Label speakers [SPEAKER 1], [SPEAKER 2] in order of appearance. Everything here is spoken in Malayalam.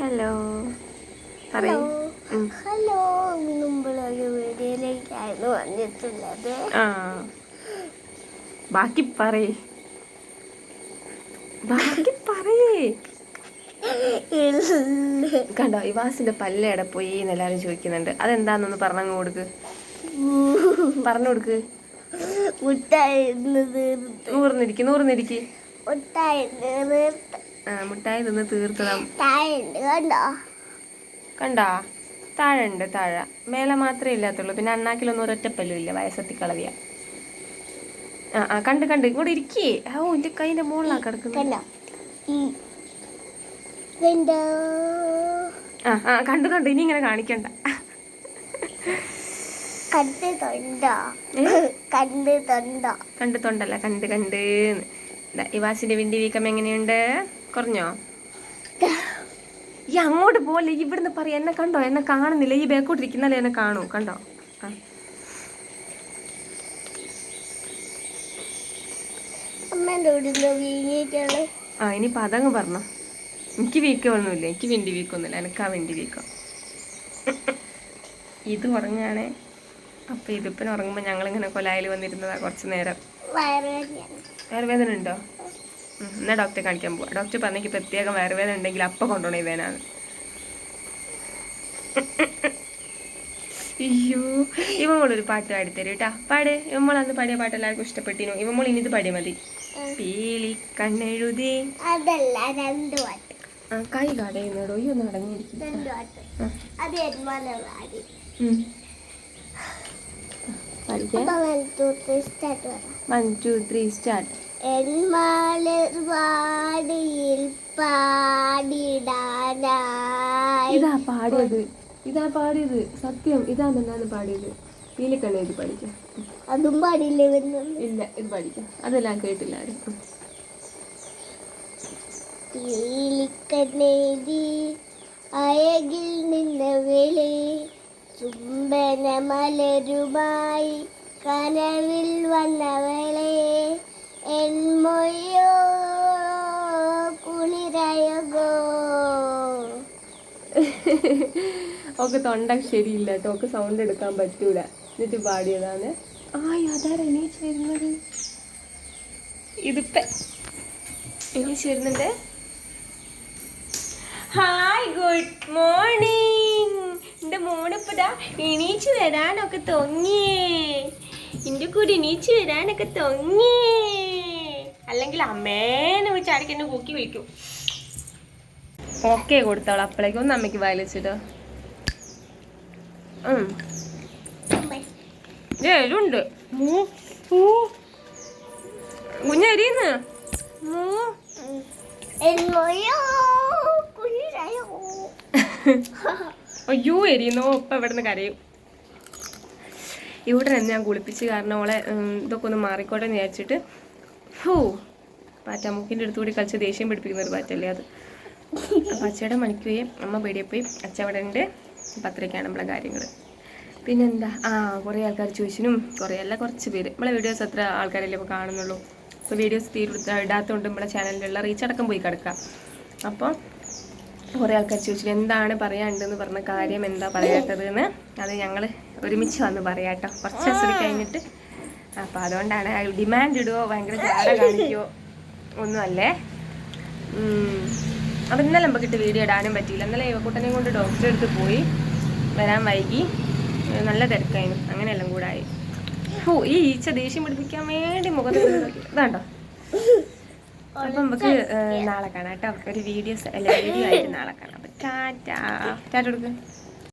[SPEAKER 1] ഹലോ പറയൂ.
[SPEAKER 2] ഹലോ മുമ്പുള്ളൊരു വീഡിയോയിലേക്കായിരുന്നു വന്നിട്ടുള്ളത്.
[SPEAKER 1] ആ. ബാക്കി പറയേ. ബാക്കി പറയേ. കണ്ടോ ഇവാസിന്റെ പല്ലേടെ പോയി എന്ന് എല്ലാരും ചോദിക്കുന്നുണ്ട്. അതെന്താന്നൊന്ന് പറഞ്ഞു കൊടുക്ക്. പറഞ്ഞു കൊടുക്ക്.
[SPEAKER 2] ഊർന്നിരിക്കുന്നു തീർത്ത്.
[SPEAKER 1] മുട്ടായി തിന്ന് തീർത്തതാം.
[SPEAKER 2] കണ്ടോ?
[SPEAKER 1] താഴെ ഉണ്ട് താഴെ. മേലെ മാത്രമേ ഇല്ലാത്തുള്ളൂ. പിന്നെ അണ്ണാക്കിലൊന്നും ഒരൊറ്റപ്പല്ലും ഇല്ല വയസ്സത്തി കളവിയ ആ ആ കണ്ട് കണ്ട്. ഇങ്ങോട്ട് ഇരിക്കേ. ഓ എന്റെ കൈന്റെ മുകളിലാ കിടക്കുന്നത്. ആ ആ കണ്ടു കണ്ടു. ഇനി ഇങ്ങനെ കാണിക്കണ്ട.
[SPEAKER 2] കണ്ട് തൊണ്ടോ? കണ്ട് തൊണ്ടോ?
[SPEAKER 1] കണ്ട് തൊണ്ടല്ല കണ്ട് കണ്ട് ഇവാസിന്റെ വിണ്ടി വീക്കം എങ്ങനെയുണ്ട്? കുറഞ്ഞോ ഈ അങ്ങോട്ട് പോലെ ഇവിടുന്ന് പറയാ എന്നെ കണ്ടോ? എന്നെ കാണുന്നില്ല? ഈ ബേക്കോട്ട് ഇരിക്കുന്നല്ലേ എന്നെ കാണൂ. കണ്ടോ? ആ.
[SPEAKER 2] ഇനി പതങ്ങ് വീങ്ങിയിട്ടുള്ള
[SPEAKER 1] ആ ഇനിയിപ്പോൾ അതങ്ങ് പറഞ്ഞോ. എനിക്ക് വീക്കൊന്നുമില്ല. എനിക്ക് വിണ്ടി വീക്കൊന്നുമില്ല. എനക്കാ വിണ്ടി വീക്കം. ഇത് ഉറങ്ങുകയാണേ. അപ്പോൾ ഇതിപ്പിന് ഉറങ്ങുമ്പോൾ ഞങ്ങളിങ്ങനെ കൊലായിൽ വന്നിരുന്നതാ കുറച്ച് നേരം. വയറുവേദന ഉണ്ടോ? ഉം, എന്നാ ഡോക്ടറെ കാണിക്കാൻ പോവാം? ഡോക്ടർ പറഞ്ഞെങ്കിൽ പ്രത്യേകം വയറുവേദന ഉണ്ടെങ്കിൽ അപ്പം കൊണ്ടുപോകണം വേനാണ് അയ്യോ ഇവമോളൊരു പാട്ട് പാടിത്തരും കേട്ടാ പാട്. ഇവമോൾ അന്ന് പാടിയ പാട്ട് എല്ലാവർക്കും ഇഷ്ടപ്പെട്ടിനു ഇവമോൾ ഇനി ഇത് പാടിയാൽ മതി. പീലി കണ്ണെഴുതി
[SPEAKER 2] അതല്ല രണ്ട് പാട്ട്.
[SPEAKER 1] ആ കൈ കടയുന്നടോ ഈ ഒന്ന് അടങ്ങിയിരിക്കും
[SPEAKER 2] രണ്ട് പാട്ട് അത് എന്മാല പാടി
[SPEAKER 1] പഠിക്കാം
[SPEAKER 2] അപ്പൊ വലത്തോട്ട് സ്റ്റാർട്ട് പറയാം
[SPEAKER 1] വൺ ടു ത്രീ സ്റ്റാർട്ട്
[SPEAKER 2] എന്മാലർ വാടിയിൽ പാടിടാനായി.
[SPEAKER 1] ഇതാ പാടിയത്. ഇതാ പാടിയത്. സത്യം ഇതാ എന്നാണ് പാടിയത്. പീലിക്കണ്ണെഴുതി പഠിക്കാം.
[SPEAKER 2] അതും പാടില്ല
[SPEAKER 1] ഇല്ല ഇത് പഠിക്കാം. അതെല്ലാം കേട്ടില്ല ആരും ഉം.
[SPEAKER 2] പീലിക്കണ്ണേതി അയകിൽ നിന്ന ചുംബന മലരുമായി കനവിൽ വന്നവളെ എന്മൊയ്യോ കുളിരയകോ.
[SPEAKER 1] ഒക്കെ തൊണ്ട ശരിയില്ല കേട്ടോ. ഒക്കെ സൗണ്ട് എടുക്കാൻ പറ്റൂല. എന്നിട്ട് പാടിയതാണ്. ആ അതാരാ എണീച്ച് വരുന്നത്? ഇതിപ്പ എണീച്ച് ഹായ് ഗുഡ് മോർണിംഗ് എന്റെ മോണിപ്പതാ എണീച്ചു വരാനൊക്കെ തൊങ്ങിയേ എന്റെ കൂടെ എണീച്ചു വരാനൊക്കെ തൊങ്ങിയേ അല്ലെങ്കിൽ അമ്മേനെ വിളിച്ച് അടയ്ക്ക് എന്നെ കൂക്കി വിളിക്കും. ഓക്കെ കൊടുത്തോളാം. അപ്പോഴേക്കും ഒന്ന് അമ്മയ്ക്ക് വയലിച്ചിട്ടോ എരുണ്ട് കുഞ്ഞരിന്ന്.
[SPEAKER 2] കുളിരയകോ
[SPEAKER 1] അയ്യോ എരിയുന്നോ? ഇപ്പം ഇവിടെ നിന്ന് കരയും. ഇവിടെ നിന്ന് ഞാൻ കുളിപ്പിച്ച് കാരണം അവളെ ഇതൊക്കെ ഒന്ന് മാറിക്കോട്ടെ എന്ന് വിചാരിച്ചിട്ട്. ഹൂ പാറ്റാമൂക്കിന്റെ അടുത്ത് കൂടി കളിച്ച് ദേഷ്യം പിടിപ്പിക്കുന്ന ഒരു പാറ്റല്ലേ അത്. അപ്പം അച്ചയുടെ മണിക്ക് പോയി അമ്മ പേടിയെ പോയി. അച്ഛ അവിടെ ഉണ്ട്. പത്രയ്ക്കാണ് നമ്മളെ കാര്യങ്ങൾ പിന്നെന്താ? ആ കുറേ ആൾക്കാർ ചോദിച്ചിനും കുറേ അല്ല കുറച്ച് പേര്. നമ്മളെ വീഡിയോസ് എത്ര ആൾക്കാരല്ലേ ഇപ്പോൾ കാണുന്നുള്ളൂ. അപ്പോൾ വീഡിയോസ് തീരെ ഇടാത്തതുകൊണ്ട് നമ്മളെ ചാനലിലുള്ള റീച്ച് അടക്കം പോയി കിടക്കാം. അപ്പോൾ കുറേ ആൾക്കാർ ചോദിച്ചു എന്താണ് പറയാണ്ടെന്ന് പറഞ്ഞ കാര്യം എന്താ പറയാത്തത് എന്ന് അത് ഞങ്ങൾ ഒരുമിച്ച് വന്ന് പറയാട്ടോ കുറച്ച് ദിവസം കഴിഞ്ഞിട്ട്. അപ്പോൾ അതുകൊണ്ടാണ് ഡിമാൻഡ് ഇടുവോ ഭയങ്കര ജാട കാണിക്കുവോ ഒന്നുമല്ലേ. അപ്പം ഇന്നലെ നമുക്കിട്ട് വീഡിയോ ഇടാനും പറ്റിയില്ല. ഇന്നലെ യുവക്കൂട്ടനെയും കൊണ്ട് ഡോക്ടറെ അടുത്ത് പോയി. വരാൻ വൈകി. നല്ല തിരക്കായിരുന്നു. അങ്ങനെയെല്ലാം കൂടായി. ഓ ഈ ഈച്ച ദേഷ്യം പിടിപ്പിക്കാൻ വേണ്ടി മുഖത്ത് ഇതാണ്ടോ? അപ്പം നമുക്ക് നാളെ കാണാം കേട്ടോ. ഒരു വീഡിയോ അല്ല വീഡിയോ ആയിട്ട് നാളെ കാണാം. അപ്പം ടാറ്റാ. ടാറ്റ കൊടുക്ക്.